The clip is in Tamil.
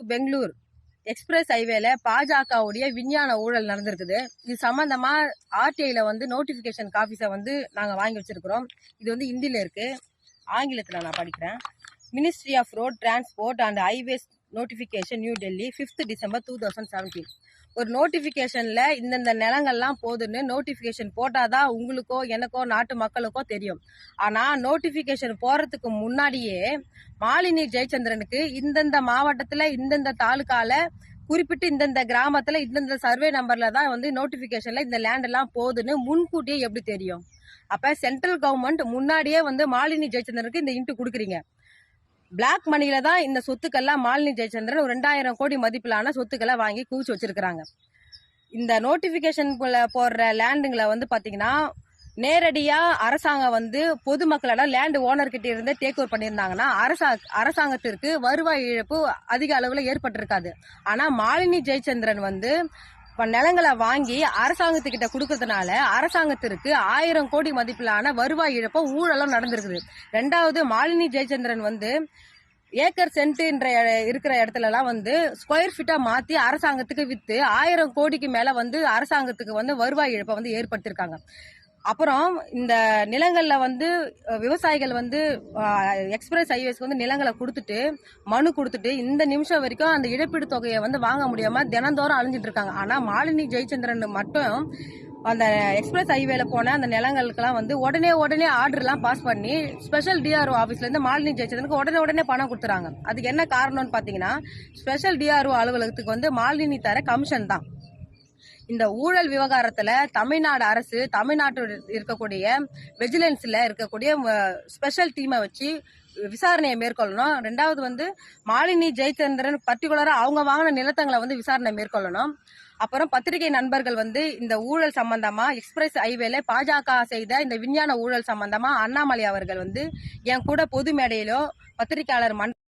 பெங்களூர் எக்ஸ்பிரஸ் ஹைவேல பாஜகவுடைய விஞ்ஞான ஊழல் நடந்திருக்குது. இது சம்பந்தமா ஆர்டிஐல வந்து நோட்டிபிகேஷன் காஃபீஸை வந்து நாங்கள் வாங்கி வச்சிருக்கிறோம். இது வந்து ஹிந்தியில் இருக்கு. ஆங்கிலத்தில் நான் படிக்கிறேன். Ministry of road transport and highways notification new Delhi fifth December two thousand seventeen ஒரு நோட்டிஃபிகேஷனில் இந்தந்த நிலங்கள்லாம் போதுன்னு நோட்டிஃபிகேஷன் போட்டால் தான் உங்களுக்கோ எனக்கோ நாட்டு மக்களுக்கோ தெரியும். ஆனால் நோட்டிஃபிகேஷன் போகிறதுக்கு முன்னாடியே மாலினி ஜெயச்சந்திரனுக்கு இந்தந்த மாவட்டத்தில் இந்தந்த தாலுக்கால குறிப்பிட்டு இந்தந்த கிராமத்தில் இந்தந்த சர்வே நம்பரில் தான் வந்து நோட்டிஃபிகேஷனில் இந்த லேண்டெல்லாம் போகுதுன்னு முன்கூட்டியே எப்படி தெரியும்? அப்போ சென்ட்ரல் கவர்மெண்ட் முன்னாடியே வந்து மாலினி ஜெயச்சந்திரனுக்கு இந்த இன்ட்டு கொடுக்குறீங்க. பிளாக் மணியில தான் இந்த சொத்துக்கள்லாம் மாலினி ஜெயச்சந்திரன் ரெண்டாயிரம் கோடி மதிப்பிலான சொத்துக்களை வாங்கி குவிச்சு வச்சிருக்கிறாங்க. இந்த நோட்டிபிகேஷன் போடுற லேண்டுங்களை வந்து பாத்தீங்கன்னா நேரடியா அரசாங்கம் வந்து பொதுமக்களிடம் லேண்டு ஓனர்கிட்ட இருந்து டேக் ஓவர் பண்ணியிருந்தாங்கன்னா அரசா அரசாங்கத்திற்கு வருவாய் இழப்பு அதிக அளவில் ஏற்பட்டிருக்காது. ஆனா மாலினி ஜெயச்சந்திரன் வந்து நிலங்களை வாங்கி அரசாங்கத்துக்கிட்ட கொடுக்கறதுனால அரசாங்கத்திற்கு ஆயிரம் கோடி மதிப்பிலான வருவாய் இழப்பும் ஊழலும் நடந்திருக்குது. ரெண்டாவது மாலினி ஜெயச்சந்திரன் வந்து ஏக்கர் சென்ட்ன்ற இருக்கிற இடத்துலலாம் வந்து ஸ்கொயர் ஃபீட்டா மாத்தி அரசாங்கத்துக்கு வித்து ஆயிரம் கோடிக்கு மேல வந்து அரசாங்கத்துக்கு வந்து வருவாய் இழப்பை வந்து ஏற்படுத்தியிருக்காங்க. அப்புறம் இந்த நிலங்களில் வந்து விவசாயிகள் வந்து எக்ஸ்பிரஸ் ஹைவேஸ்க்கு வந்து நிலங்களை கொடுத்துட்டு மனு கொடுத்துட்டு இந்த நிமிஷம் வரைக்கும் அந்த இழப்பீடு தொகையை வந்து வாங்க முடியாம தினந்தோறும் அழிஞ்சிட்டு இருக்காங்க. ஆனால் மாலினி ஜெயச்சந்திரன் மட்டும் அந்த எக்ஸ்பிரஸ் ஹைவேல போன அந்த நிலங்களுக்கெல்லாம் வந்து உடனே உடனே ஆர்டர்லாம் பாஸ் பண்ணி ஸ்பெஷல் டிஆர்ஓ ஆஃபீஸ்ல இருந்து மாலினி ஜெயச்சந்திரனுக்கு உடனே உடனே பணம் கொடுத்துறாங்க. அதுக்கு என்ன காரணம்னு பார்த்தீங்கன்னா ஸ்பெஷல் டிஆர்ஓ அலுவலகத்துக்கு வந்து மாலினி தர கமிஷன் தான். இந்த ஊழல் விவகாரத்துல தமிழ்நாடு அரசு தமிழ்நாட்டில் இருக்கக்கூடிய வெஜிலன்ஸ்ல இருக்கக்கூடிய ஸ்பெஷல் டீமை வச்சு விசாரணையை மேற்கொள்ளணும். ரெண்டாவது வந்து மாலினி ஜெயச்சந்திரன் பர்டிகுலரா அவங்க வாங்கின நிலத்தங்களை வந்து விசாரணை மேற்கொள்ளணும். அப்புறம் பத்திரிகை நண்பர்கள் வந்து இந்த ஊழல் சம்பந்தமா எக்ஸ்பிரஸ் ஹைவேல பாஜக செய்த இந்த விஞ்ஞான ஊழல் சம்பந்தமா அண்ணாமலை அவர்கள் வந்து என் கூட பொது மேடையிலோ பத்திரிகையாளர் மன்